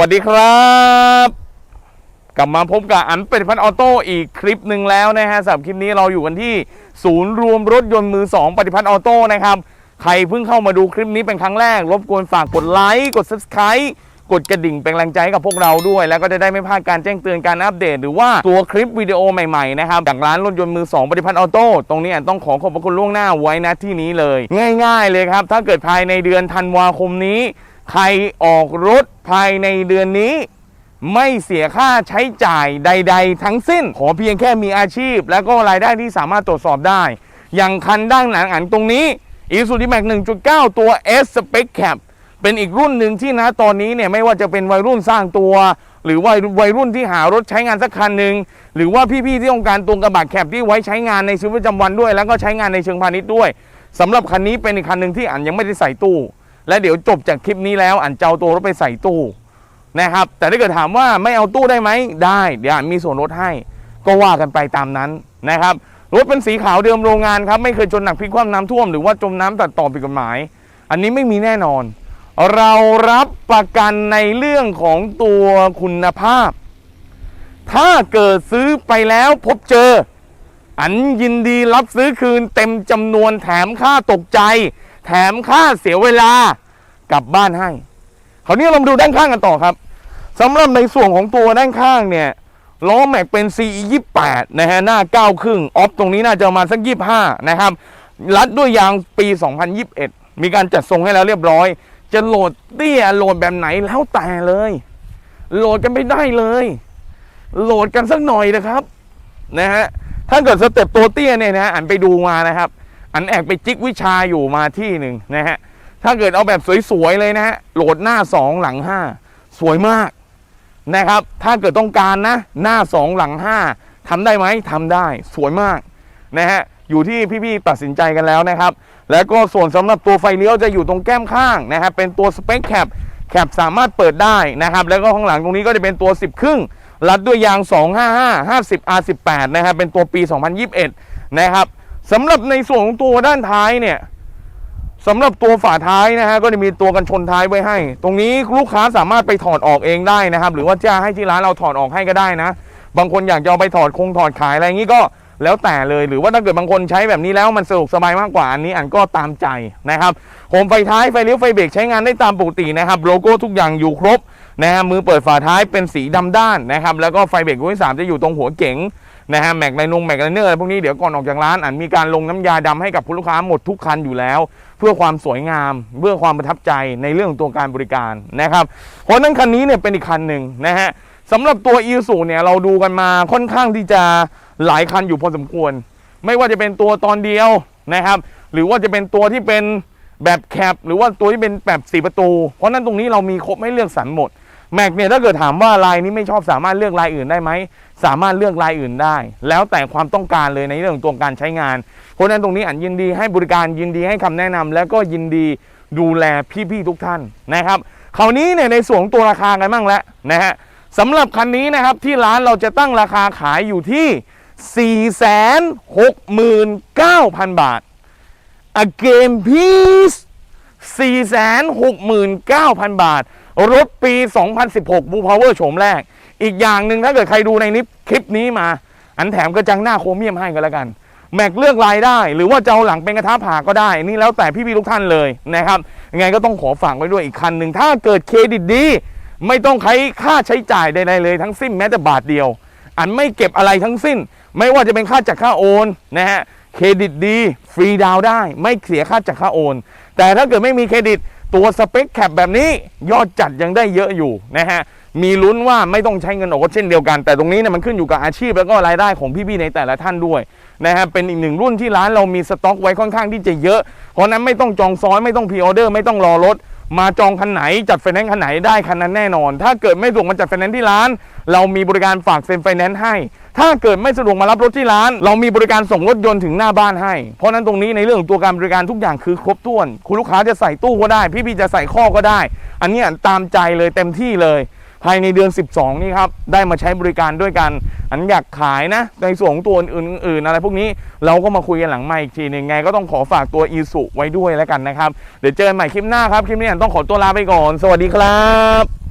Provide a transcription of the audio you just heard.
วัสดีครับ กลับมาพบกับอันเป็นพันออโต้อีกคลิปหนึ่งแล้วนะฮะสำหรับคลิปนี้เราอยู่กันที่ศูนย์รวมรถยนต์มือ2ปฏิพัฒน์ออโต้นะครับใครเพิ่งเข้ามาดูคลิปนี้เป็นครั้งแรก รบกวนฝากกดไลค์กด subscribe กดกระดิ่งเป็นกำลังใจให้กับพวกเราด้วย แล้วก็จะได้ไม่พลาดการแจ้งเตือนการอัปเดต หรือว่าตัวคลิปวิดีโอใหม่ๆนะครับจากร้านรถยนต์มือ2ปฏิพัฒน์ออโต้ตรงนี้อันต้องขอขอบพระคุณล่วงหน้าไว้นะที่นี้เลย ง่าย ๆ เลยครับ ถ้าเกิดภายในเดือนธันวาคมนี้ ใครออกรถภายในเดือนนี้ ไม่เสียค่าใช้จ่ายใด ๆ ทั้งสิ้น ขอเพียงแค่มีอาชีพ แล้วก็รายได้ที่สามารถตรวจสอบได้ อย่างคันด้านหลังอันตรงนี้ i s u z u m a x 1.9 ตัว S Spec Cap เป็นอีกรุ่นหนึ่งที่นะตอนนี้เนี่ยไม่ว่าจะเป็นวัยรุ่นสร้างตัว หรือว่าวัยรุ่นที่หารถใช้งานสักคันหนึ่งหรือว่าพี่ๆที่ต้องการตัวกระบะแคปที่ไว้ใช้งานในชีวิตประจำวันด้วย แล้วก็ใช้งานในเชิงพาณิชย์ด้วยสำหรับคันนี้เป็นอีกคันหนึ่งที่อันยังไม่ได้ใส่ตู้ และเดี๋ยวจบจากคลิปนี้แล้วอันเจะเอาตัวรถไปใส่ตู้นะครับ แต่ถ้าเกิดถามว่าไม่เอาตู้ได้ไหมได้เดี๋ยวอ่านมีส่วนลดให้ก็ว่ากันไปตามนั้นนะครับรถเป็นสีขาวเดิมโรงงานครับไม่เคยจนหนักพลิกคว่ำน้ำท่วมหรือว่าจมน้ำตัดต่อผิดกฎหมาย อันนี้ไม่มีแน่นอน เรารับประกันในเรื่องของตัวคุณภาพ ถ้าเกิดซื้อไปแล้วพบเจอ อันยินดีรับซื้อคืนเต็มจำนวนแถมค่าตกใจ แถมค่าเสียเวลากลับบ้านให้คราวนี้เรามาดูด้านข้างกันต่อครับสำหรับในส่วนของตัวด้านข้างเนี่ยล้อแม็กเป็น CE 28นะฮะหน้า9ครึ่งออฟตรงนี้น่าจะมาสัก 25 นะครับ รัดด้วยยางปี 2021 มีการจัดทรงให้แล้วเรียบร้อย จะโหลดเตี้ยโหลดแบบไหนแล้วแต่เลย โหลดกันไม่ได้เลย โหลดกันสักหน่อยนะครับนะฮะถ้าเกิดสเต็ปตัวเตี้ยเนี่ยนะอันไปดูมานะครับ อันแอบไปจิกวิชาอยู่มาที่หนึ่งนะฮะ ถ้าเกิดเอาแบบสวยๆเลยนะฮะ โหลดหน้า2หลัง5สวยมากนะครับ ถ้าเกิดต้องการนะ หน้า2หลัง5ทำได้ไหมทำได้สวยมากนะฮะ อยู่ที่พี่ๆตัดสินใจกันแล้วนะครับ แล้วก็ส่วนสำหรับตัวไฟเลี้ยวจะอยู่ตรงแก้มข้างนะครับเป็นตัวสเปคแคปแคปสามารถเปิดได้นะครับ แล้วก็ข้างหลังตรงนี้ก็จะเป็นตัว 10 ครึ่ง รัดด้วยยาง 255 50 R18 นะครับ เป็นตัวปี 2021 นะครับ สำหรับในส่วนของตัวด้านท้ายเนี่ยสำหรับตัวฝาท้ายนะฮะก็จะมีตัวกันชนท้ายไว้ให้ ตรงนี้ลูกค้าสามารถไปถอดออกเองได้นะครับ หรือว่าจะให้ที่ร้านเราถอดออกให้ก็ได้นะ บางคนอยากจะเอาไปถอดคงถอดขายอะไรอย่างนี้ก็แล้วแต่เลยหรือว่าถ้าเกิดบางคนใช้แบบนี้แล้วมันสะดวกสบายมากกว่าอันนี้อันก็ตามใจนะครับโคมไฟท้ายไฟเลี้ยวไฟเบรกใช้งานได้ตามปกตินะครับ โลโก้ทุกอย่างอยู่ครบ นะฮะมือเปิดฝาท้ายเป็นสีดำด้านนะครับแล้วก็ไฟเบรกรุ่นที่สามจะอยู่ตรงหัวเก๋งนะฮะแม็กไลนงแม็กไลเนอร์อะไรพวกนี้เดี๋ยวก่อนออกจากร้านอันมีการลงน้ำยาดำให้กับคุณลูกค้าหมดทุกคันอยู่แล้ว เพื่อความสวยงาม เพื่อความประทับใจในเรื่องของตัวการบริการนะครับเพราะนั้นคันนี้เนี่ยเป็นอีกคันหนึ่งนะฮะสำหรับตัวอีซูเนี่ยเราดูกันมาค่อนข้างที่จะหลายคันอยู่พอสมควร ไม่ว่าจะเป็นตัวตอนเดียวนะครับหรือว่าจะเป็นตัวที่เป็นแบบแคปหรือว่าตัวที่เป็นแบบสีประตู เพราะฉะนั้นตรงนี้เรามีครบให้เลือกสรรหมด แม็กเนี่ยถ้าเกิดถามว่าลายนี้ไม่ชอบสามารถเลือกลายอื่นได้ไหมสามารถเลือกลายอื่นได้ แล้วแต่ความต้องการเลยในเรื่องของตัวการใช้งานเพราะนั้นตรงนี้อันยินดีให้บริการยินดีให้คำแนะนำแล้วก็ยินดีดูแลพี่ๆทุกท่านนะครับคราวนี้เนี่ยในส่วนของตัวราคากันบ้างแล้วนะฮะสำหรับคันนี้นะครับที่ร้านเราจะตั้งราคาขายอยู่ที่ 469,000 บาท again please 469,000 บาท รถปี 2016 บูพาวเวอร์โฉมแรก อีกอย่างหนึ่งถ้าเกิดใครดูในนิปคลิปนี้มา อันแถมกระจังหน้าโครเมียมให้กันแล้วกัน แม็กเลือกลายได้ หรือว่าจะเอาหลังเป็นกระทะผ่าก็ได้ นี่แล้วแต่พี่ๆทุกท่านเลยนะครับยังไงก็ต้องขอฝากไว้ด้วยอีกคันหนึ่งถ้าเกิดเครดิตดี ไม่ต้องใช้ค่าใช้จ่ายใดๆเลยทั้งสิ้นแม้แต่บาทเดียว อันไม่เก็บอะไรทั้งสิ้น ไม่ว่าจะเป็นค่าจัดค่าโอนนะฮะเครดิตดี ฟรีดาวได้ ไม่เสียค่าจัดค่าโอน แต่ถ้าเกิดไม่มีเครดิต ตัวสเปคแคปแบบนี้ยอดจัดยังได้เยอะอยู่นะฮะมีลุ้นว่าไม่ต้องใช้เงินออกเช่นเดียวกัน แต่ตรงนี้เนี่ยมันขึ้นอยู่กับอาชีพแล้วก็รายได้ของพี่ๆในแต่ละท่านด้วยนะฮะเป็นอีกหนึ่งรุ่นที่ร้านเรามีสต็อกไว้ค่อนข้างที่จะเยอะ เพราะฉะนั้นไม่ต้องจองซ้อนไม่ต้องพรีออเดอร์ไม่ต้องรอรถ มาจองคันไหนจัดไฟแนนซ์คันไหนได้คันนั้นแน่นอน ถ้าเกิดไม่ส่งมาจัดไฟแนนซ์ที่ร้าน เรามีบริการฝากเซ็นไฟแนนซ์ให้ ถ้าเกิดไม่สะดวกมารับรถที่ร้าน เรามีบริการส่งรถยนต์ถึงหน้าบ้านให้ เพราะนั้นตรงนี้ในเรื่องของตัวการบริการทุกอย่างคือครบถ้วน คุณลูกค้าจะใส่ตู้ก็ได้ พี่ๆจะใส่ข้อก็ได้ อันนี้ตามใจเลยเต็มที่เลย ภายในเดือน 12 นี่ครับ ได้มาใช้บริการด้วยกัน อันอยากขายนะ ในส่วนของตัวอื่นๆ อะไรพวกนี้เราก็มาคุยกันหลังไม่อีกทีหนึงไง ก็ต้องขอฝากตัวอีสุไว้ด้วยแล้วกันนะครับ เดี๋ยวเจอกันใหม่คลิปหน้าครับ คลิปนี้ต้องขอตัวลาไปก่อน สวัสดีครับ